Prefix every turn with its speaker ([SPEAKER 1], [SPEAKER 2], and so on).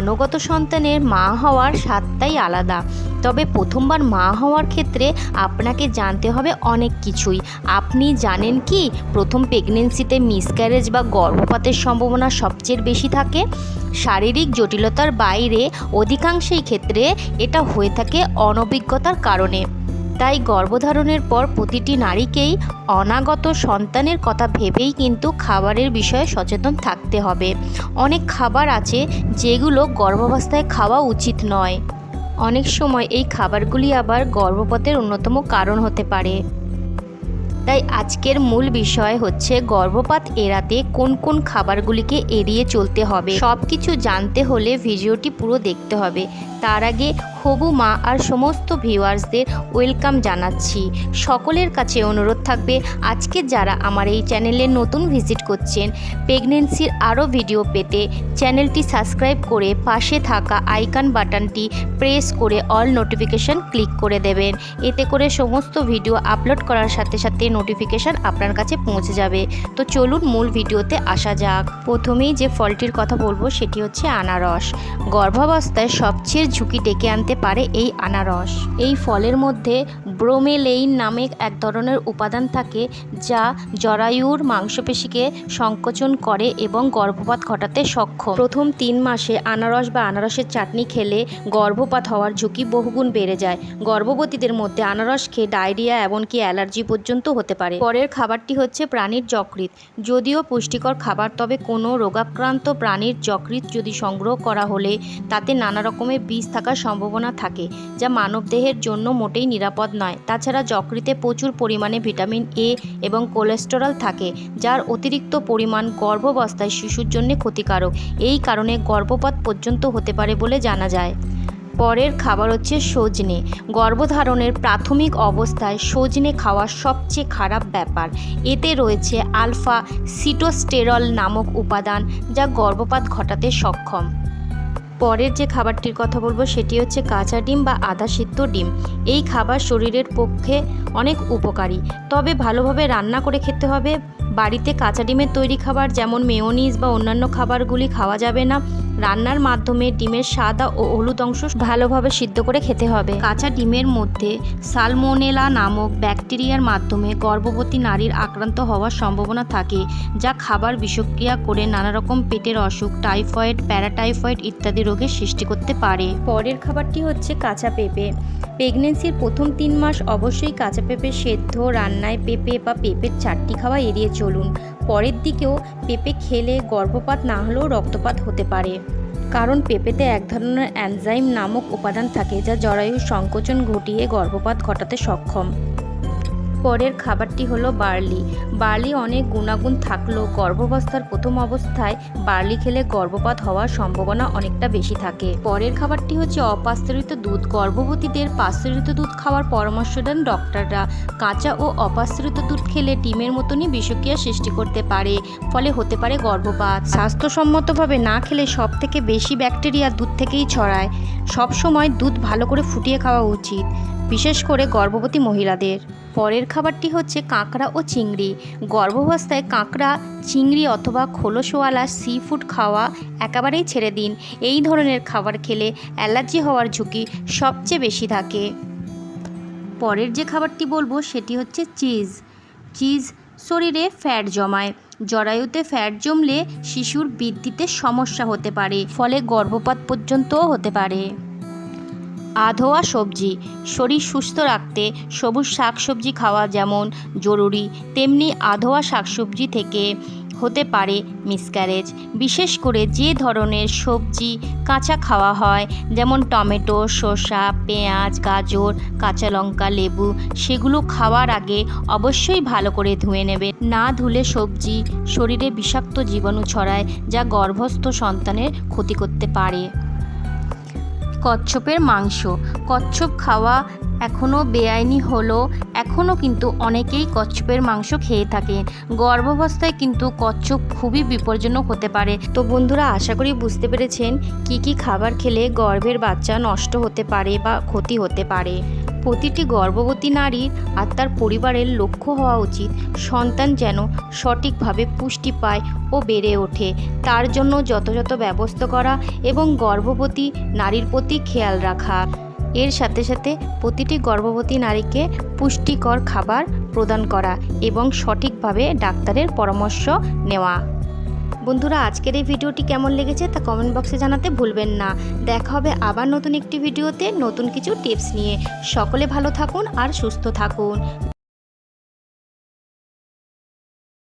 [SPEAKER 1] আনুগত সন্তানের মা হওয়ার স্বাদটাই আলাদা। তবে প্রথমবার মা হওয়ার ক্ষেত্রে আপনাকে জানতে হবে অনেক কিছুই। আপনি জানেন কি প্রথম প্রেগনেন্সিতে মিসক্যারেজ বা গর্ভপাতের সম্ভাবনা সবচেয়ে বেশি থাকে? শারীরিক জটিলতার বাইরে অধিকাংশই ক্ষেত্রে এটা হয়ে থাকে অনভিজ্ঞতার কারণে। তাই গর্ভধারণের পর প্রতিটি নারীকেই অনাগত সন্তানের কথা ভেবেই কিন্তু খাবারের বিষয়ে সচেতন থাকতে হবে। অনেক খাবার আছে যেগুলো গর্ভাবস্থায় খাওয়া উচিত নয়। অনেক সময় এই খাবারগুলি আবার গর্ভপাতের অন্যতম কারণ হতে পারে। তাই আজকের মূল বিষয় হচ্ছে গর্ভপাত এড়াতে কোন কোন খাবারগুলিকে এড়িয়ে চলতে হবে। সব কিছু জানতে হলে ভিডিওটি পুরো দেখতে হবে। তার আগে হবু মা আর সমস্ত ভিউয়ার্সদের ওয়েলকাম জানাচ্ছি। সকলের কাছে অনুরোধ থাকবে, আজকে যারা আমার এই চ্যানেলে নতুন ভিজিট করছেন, প্রেগনেন্সির আরও ভিডিও পেতে চ্যানেলটি সাবস্ক্রাইব করে পাশে থাকা আইকন বাটনটি প্রেস করে অল নোটিফিকেশান ক্লিক করে দেবেন। এতে করে সমস্ত ভিডিও আপলোড করার সাথে সাথে নোটিফিকেশান আপনার কাছে পৌঁছে যাবে। তো চলুন মূল ভিডিওতে আসা যাক। প্রথমেই যে ফলটির কথা বলব, সেটি হচ্ছে আনারস। গর্ভাবস্থায় সবচেয়ে ঝুঁকি ডেকে আনতে পারে এই আনারস। এই ফলের মধ্যে ব্রোমেলেইন নামে এক ধরনের উপাদান থাকে যা জরায়ুর মাংসপেশিকে সংকোচন করে এবং গর্ভপাত ঘটাতে সক্ষম। প্রথম তিন মাসে আনারস বা আনারসের চাটনি খেলে গর্ভপাত হওয়ার ঝুঁকি বহুগুণ বেড়ে যায়। গর্ভবতীদের মধ্যে আনারস খেয়ে ডায়রিয়া এমনকি অ্যালার্জি পর্যন্ত হতে পারে। পরের খাবারটি হচ্ছে প্রাণীর যকৃৎ। যদিও পুষ্টিকর খাবার, তবে কোনো রোগাক্রান্ত প্রাণীর যকৃৎ যদি সংগ্রহ করা হলে তাতে নানা রকমের বিষ থাকার সম্ভাবনা থাকে, যা মানবদেহের জন্য মোটেই নিরাপদ নয়। তাছাড়া যকৃতে প্রচুর পরিমাণে ভিটামিন এ এবং কোলেস্টেরল থাকে, যার অতিরিক্ত পরিমাণ গর্ভাবস্থায় শিশুর জন্য ক্ষতিকারক। এই কারণে গর্ভপাত পর্যন্ত হতে পারে বলে জানা যায়। পরের খাবার হচ্ছে সজনে। গর্ভধারণের প্রাথমিক অবস্থায় সজনে খাওয়া সবচেয়ে খারাপ ব্যাপার। এতে রয়েছে আলফা সিটোস্টেরল নামক উপাদান, যা গর্ভপাত ঘটাতে সক্ষম। পরের যে খাবারটির কথা বলব সেটি হচ্ছে কাঁচা ডিম বা আধা সিদ্ধ ডিম। এই খাবার শরীরের পক্ষে অনেক উপকারী। তবে ভালোভাবে রান্না করে খেতে হবে। বাড়িতে কাঁচা ডিমের তৈরি খাবার যেমন মেয়োনিজ বা অন্যান্য খাবারগুলি খাওয়া যাবে না। রান্নার মাধ্যমে ডিমের সাদা ও হলুদ অংশ ভালোভাবে সিদ্ধ করে খেতে হবে। কাঁচা ডিমের মধ্যে সালমোনেলা নামক ব্যাকটেরিয়ার মাধ্যমে গর্ভবতী নারীর আক্রান্ত হওয়ার সম্ভাবনা থাকে, যা খাবার বিষক্রিয়া করে নানা রকম পেটের অসুখ, টাইফয়েড, প্যারাটাইফয়েড ইত্যাদি রোগের সৃষ্টি করতে পারে। পরের খাবারটি হচ্ছে কাঁচা পেঁপে। প্রেগনেন্সির প্রথম তিন মাস অবশ্যই কাঁচা পেঁপে সেদ্ধ, রান্নায় পেঁপে বা পেঁপের চাটনি খাওয়া এড়িয়ে চলুন। পরের দিকেও পেঁপে খেলে গর্ভপাত না হলেও রক্তপাত হতে পারে। কারণ পেঁপেতে এক ধরনের অ্যানজাইম নামক উপাদান থাকে যা জরায়ু সংকোচন ঘটিয়ে গর্ভপাত ঘটাতে সক্ষম। পরের খাবারটি হলো বার্লি। বার্লি অনেক গুণাগুণ থাকলেও গর্ভাবস্থার প্রথম অবস্থায় বার্লি খেলে গর্ভপাত হওয়ার সম্ভাবনা অনেকটা বেশি থাকে। পরের খাবারটি হচ্ছে অপাস্তরিত দুধ। গর্ভবতীদের পাস্তরিত দুধ খাওয়ার পরামর্শ দেন ডক্টররা। কাঁচা ও অপাস্তরিত দুধ খেলে ডিমের মতনই বিষক্রিয়া সৃষ্টি করতে পারে, ফলে হতে পারে গর্ভপাত। স্বাস্থ্যসম্মতভাবে না খেলে সব থেকে বেশি ব্যাকটেরিয়া দুধ থেকেই ছড়ায়। সব সময় দুধ ভালো করে ফুটিয়ে খাওয়া উচিত। বিশেষ করে গর্ভবতী মহিলাদের। পরের খাবারটি হচ্ছে কাঁকড়া ও চিংড়ি। গর্ভাবস্থায় কাঁকড়া, চিংড়ি অথবা খোলসওয়ালা সি ফুড খাওয়া একেবারেই ছেড়ে দিন। এই ধরনের খাবার খেলে অ্যালার্জি হওয়ার ঝুঁকি সবচেয়ে বেশি থাকে। পরের যে খাবারটি বলব সেটি হচ্ছে চিজ চিজ শরীরে ফ্যাট জমায়। জরায়ুতে ফ্যাট জমলে শিশুর বৃদ্ধিতে সমস্যা হতে পারে, ফলে গর্ভপাত পর্যন্তও হতে পারে। আধোয়া সবজি, শরীর সুস্থ রাখতে সবুজ শাকসবজি খাওয়া যেমন জরুরি, তেমনি আধোয়া শাকসবজি থেকে হতে পারে মিসক্যারেজ বিশেষ করে যে ধরনের সবজি কাঁচা খাওয়া হয়, যেমন টমেটো, শসা, পেঁয়াজ, গাজর, কাঁচা লঙ্কা, লেবু, সেগুলো খাওয়ার আগে অবশ্যই ভালো করে ধুয়ে নেবে না ধুলে সবজি শরীরে বিষাক্ত জীবাণু ছড়ায়, যা গর্ভস্থ সন্তানের ক্ষতি করতে পারে। কচ্ছপের মাংস। কচ্ছপ খাওয়া এখনও বেআইনি হলো এখনও কিন্তু অনেকেই কচ্ছপের মাংস খেয়ে থাকে। গর্ভাবস্থায় কিন্তু কচ্ছপ খুবই বিপজ্জনক হতে পারে। তো বন্ধুরা, আশা করি বুঝতে পেরেছেন কি কি খাবার খেলে গর্ভের বাচ্চা নষ্ট হতে পারে বা ক্ষতি হতে পারে। প্রতিটি গর্ভবতী নারীর আর তার পরিবারের লক্ষ্য হওয়া উচিত সন্তান যেন সঠিকভাবে পুষ্টি পায় ও বেড়ে ওঠে। তার জন্য যথাযথ ব্যবস্থা করা এবং গর্ভবতী নারীর প্রতি খেয়াল রাখা। এর সাথে সাথে প্রতিটি গর্ভবতী নারীকে পুষ্টিকর খাবার প্রদান করা এবং সঠিকভাবে ডাক্তারের পরামর্শ নেওয়া। বন্ধুরা, আজকের এই ভিডিওটি কেমন লেগেছে তা কমেন্ট বক্সে জানাতে ভুলবেন না। দেখা হবে আবার নতুন একটি ভিডিওতে নতুন কিছু টিপস নিয়ে। সকলে ভালো থাকুন আর সুস্থ থাকুন।